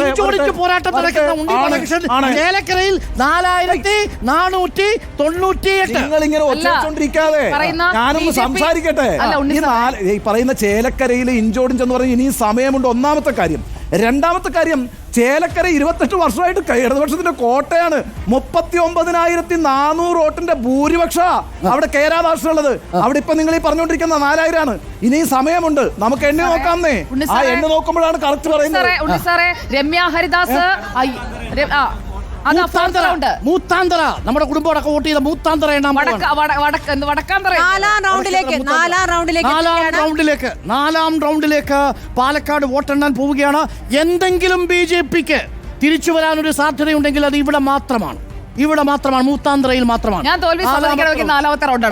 ഇഞ്ചോടിച്ച് പോരാട്ടം നടക്കുന്ന. ഉണ്ണി ആണ്, ചേലക്കരയിൽ നാലായിരത്തി നാനൂറ്റി തൊണ്ണൂറ്റി എട്ട്. നിങ്ങൾ ഇങ്ങനെ ഒച്ചോണ്ടിരിക്കാതെ ഞാനൊന്ന് സംസാരിക്കട്ടെ? ഈ നാല് ഈ പറയുന്ന ചേലക്കരയിൽ ഇഞ്ചോടിഞ്ചെന്ന് പറഞ്ഞ് ഇനി സമയമുണ്ട് ഒന്നാമത്തെ കാര്യം. രണ്ടാമത്തെ കാര്യം ചേലക്കര ഇരുപത്തെട്ട് വർഷമായിട്ട് ഇടതുപക്ഷത്തിന്റെ കോട്ടയാണ്. മുപ്പത്തി ഒമ്പതിനായിരത്തി നാനൂറ് വോട്ടിന്റെ ഭൂരിപക്ഷ അവിടെ കെ രാധാകൃഷ്ണനുള്ളത് അവിടെ ഇപ്പൊ നിങ്ങൾ ഈ പറഞ്ഞുകൊണ്ടിരിക്കുന്ന നാലായിരമാണ് ഇനി സമയമുണ്ട്. നമുക്ക് എണ്ണി നോക്കാമെന്നേ ആ എണ്ണി നോക്കുമ്പോഴാണ് കറക്റ്റ് പറയുന്നത്. രമ്യ ഹരിദാസ് മൂത്താന്തറ നമ്മുടെ കുടുംബം അടക്കം വോട്ട് ചെയ്ത മൂത്താന്തറ എണ്ണാൻ വടക്ക പോവാണ്. വട- വടക്ക് എന്ത് വടക്കാന്തറ നാലാം റൗണ്ടിലേക്ക് നാലാം റൗണ്ടിലേക്ക് നാലാം റൗണ്ടിലേക്ക് നാലാം റൗണ്ടിലേക്ക് പാലക്കാട് വോട്ടെണ്ണാൻ പോവുകയാണ്. എന്തെങ്കിലും ബി ജെ പിക്ക് തിരിച്ചു വരാനൊരു സാധ്യതയുണ്ടെങ്കിൽ അത് ഇവിടെ മാത്രമാണ്. ഇവിടെ മാത്രമാണ് മൂത്താന്തറയിൽ മാത്രമാണ്. ഞാൻ തോൽവി നാലാമത്തെ റൗണ്ട്.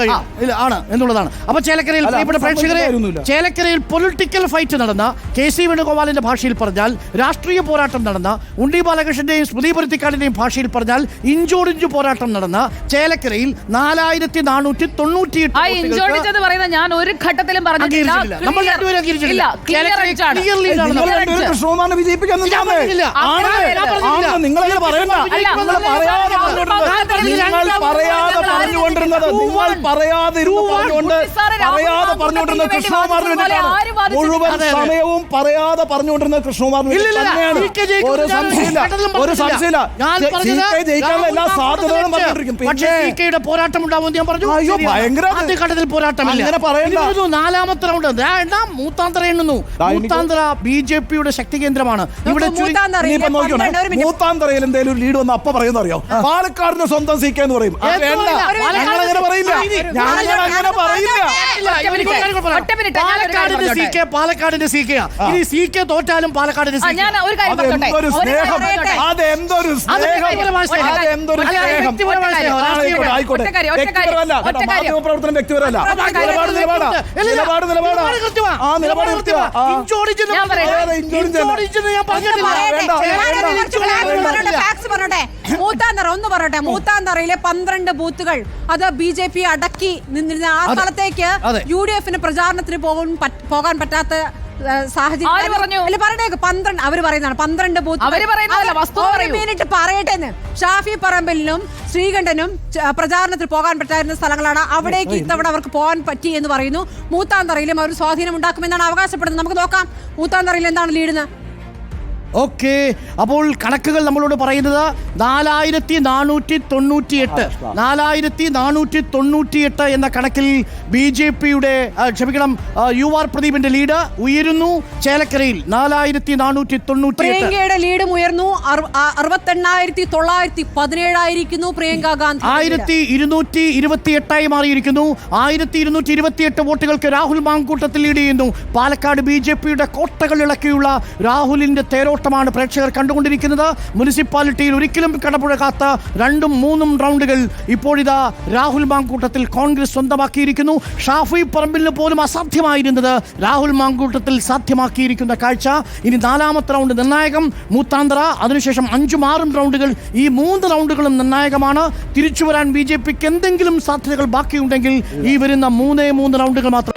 കഴിയും ആണ്. എന്നുള്ളതാണ്. അപ്പൊ ചേലക്കരയിൽ പ്രേക്ഷകരെ ചേലക്കരയിൽ പൊളിറ്റിക്കൽ ഫൈറ്റ് നടന്ന കെ സി വേണുഗോപാലിന്റെ ഭാഷയിൽ പറഞ്ഞാൽ രാഷ്ട്രീയ പോരാട്ടം നടന്ന ഉണ്ടി ബാലകൃഷ്ണന്റെയും സ്മൃതി പരുത്തിക്കാടിന്റെയും ഭാഷയിൽ പറഞ്ഞാൽ ഇഞ്ചോടിഞ്ചു പോരാട്ടം നടന്ന ചേലക്കരയിൽ നാലായിരത്തി നാനൂറ്റി തൊണ്ണൂറ്റി ഞാൻ ഒരു ഘട്ടത്തിലും പറഞ്ഞിട്ടില്ല. നമ്മൾ രണ്ടുപേരും അംഗീകരിച്ചിട്ടില്ല. നിങ്ങൾ പറയണ്ട നിങ്ങൾ പറയാതെ പറഞ്ഞുകൊണ്ടിരുന്നത് നിങ്ങൾ പറയാതെ ഇരുന്ന് പറഞ്ഞുകൊണ്ട് പറയാതെ വേണ്ടി കൃഷ്ണകുമാറിന് വേണ്ടിയിട്ടാണ്. മുഴുവൻ. സമയവും പറയാതെ പറഞ്ഞുകൊണ്ടിരുന്നത് കൃഷ്ണകുമാറിന് ഒരു സംശയമില്ല. ഒരു. സംശയമില്ല. ജയിക്കാനുള്ള എല്ലാ സാധ്യതകളും പക്ഷേ പോരാട്ടം ഉണ്ടാവും ഞാൻ പറഞ്ഞു. അയ്യോ. ഭയങ്കര അത്. ഘട്ടത്തിൽ പോരാട്ടമില്ല. അങ്ങനെ പറയണ്ട. നാലാമത്തെ റൗണ്ട് എണ്ണാം മൂത്താന്തര എണ്ണുന്നു. മൂത്താന്തര ബി ജെ പിയുടെ ശക്തി കേന്ദ്രമാണ്. ഇവിടെ മൂത്താന്തറയിൽ എന്തെങ്കിലും ലീഡ് വന്ന അപ്പ പറയുന്നറിയോ? പാലക്കാടിന് സ്വന്തം സി കെ എന്ന് പറയും. ആ, വേണ്ട അങ്ങനെ പറയില്ല. പാലക്കാടിന്റെ സി കെ പാലക്കാടിന്റെ സി കെ ഇനി സി കെ തോറ്റാലും പാലക്കാടിന്റെ സി കെ ഞാൻ ഒരു കാര്യം പറഞ്ഞോട്ടെ. ഒരു കാര്യം സ്നേഹം. അതെന്തൊരു അത് സ്നേഹം വ്യക്തിപരമായ സ്നേഹം. അതെന്തൊരു അല്ല, അത് സ്നേഹം വ്യക്തിപരമായ സ്നേഹം. ആയിക്കോട്ടെ, ആയിക്കോട്ടെ. ഒറ്റ കാര്യം, ഒറ്റ കാര്യം, വ്യക്തിപരമല്ല. ഒറ്റ കേട്ടോ, കാര്യം. മാധ്യമ പ്രവർത്തനം വ്യക്തിപരമല്ല. ഒറ്റ നിലപാട് നിലപാടാ. നിലപാട് നിലപാടാ. ആ നിലപാട് കൃത്യമാ. ആ. ഞാൻ പറയട്ടെ. വേണ്ട, വേണ്ട. കുറച്ച് facts പറയട്ടെ, പറയട്ടെ. മൂത്താന്തറ ഒന്ന് പറയട്ടെ. മൂത്താന്തറയിലെ പന്ത്രണ്ട് ബൂത്തുകൾ അത് ബി ജെ പി അടക്കി നിന്നിരുന്ന ആ അതെ. സ്ഥലത്തേക്ക് അതെ. യു ഡി എഫിന് പ്രചാരണത്തിന് പോകാൻ പറ്റ്- പോകാൻ പറ്റാത്ത ഏ, സാഹചര്യം. ആര് പറഞ്ഞു? അല്ല പന്ത്രണ്ട് അവർ പറയുന്നതാണ്. പന്ത്രണ്ട് ബൂത്ത്. അവർ പറയുന്നതല്ല, വസ്തുത പറയൂ. മിനിറ്റ് പറയട്ടെ എന്ന് ഷാഫി പറമ്പലിനും ശ്രീകണ്ഠനും ച- പ്രചാരണത്തിന് പോകാൻ പറ്റായിരുന്ന സ്ഥലങ്ങളാണ് അവിടേക്ക് ഇത്തവണ അവർക്ക് പോകാൻ പറ്റി എന്ന് പറയുന്നു. മൂത്താന്തറയിലും അവർ സ്വാധീനം ഉണ്ടാക്കുമെന്നാണ് അവകാശപ്പെടുന്നത്. നമുക്ക് നോക്കാം. മൂത്താന്തറയിൽ എന്താണ് ലീഡെന്ന് ഓക്കെ. അപ്പോൾ കണക്കുകൾ നമ്മളോട് പറയുന്നത് നാലായിരത്തി നാനൂറ്റി തൊണ്ണൂറ്റി എട്ട് നാലായിരത്തി നാനൂറ്റി തൊണ്ണൂറ്റി എട്ട് എന്ന കണക്കിൽ ബി ജെ പിയുടെ ക്ഷമിക്കണം യു ആർ പ്രദീപിന്റെ ലീഡ് ഉയരുന്നു. ചേലക്കരയിൽ നാലായിരത്തി നാനൂറ്റി തൊണ്ണൂറ്റി പ്രിയങ്കയുടെ ലീഡും ഉയർന്നു. അറുപത്തെണ്ണായിരത്തി തൊള്ളായിരത്തി പതിനേഴായിരിക്കുന്നു പ്രിയങ്ക ഗാന്ധി ആയിരത്തി ഇരുന്നൂറ്റി ഇരുപത്തി എട്ടായി മാറിയിരിക്കുന്നു. ആയിരത്തി ഇരുന്നൂറ്റി ഇരുപത്തി എട്ട് വോട്ടുകൾക്ക് രാഹുൽ മാങ്കൂട്ടത്തിൽ ലീഡ് ചെയ്യുന്നു. പാലക്കാട് ബി ജെ പിയുടെ കോട്ടകൾ ഇളക്കിയുള്ള രാഹുലിന്റെ തേരോട്ടമാണ് പ്രേക്ഷകർ കണ്ടുകൊണ്ടിരിക്കുന്നത്. മുനിസിപ്പാലിറ്റിയിൽ ഒരിക്കലും കടപുഴകാത്ത രണ്ടും മൂന്നും റൗണ്ടുകൾ ഇപ്പോഴിതാ രാഹുൽ മാങ്കൂട്ടത്തിൽ കോൺഗ്രസ് സ്വന്തമാക്കിയിരിക്കുന്നു. ഷാഫി പറമ്പിലിന് പോലും അസാധ്യമായിരുന്നത് രാഹുൽ മാങ്കൂട്ടത്തിൽ സാധ്യമാക്കിയിരിക്കുന്ന കാഴ്ച. ഇനി നാലാമത്തെ റൗണ്ട് നിർണായകം മൂത്താന്തറ അതിനുശേഷം അഞ്ചും ആറും റൗണ്ടുകൾ. ഈ മൂന്ന് റൗണ്ടുകളും നിർണായകമാണ്. തിരിച്ചു വരാൻ ബി ജെ പിക്ക് എന്തെങ്കിലും സാധ്യതകൾ ബാക്കിയുണ്ടെങ്കിൽ ഈ വരുന്ന മൂന്നേ മൂന്ന് റൗണ്ടുകൾ മാത്രം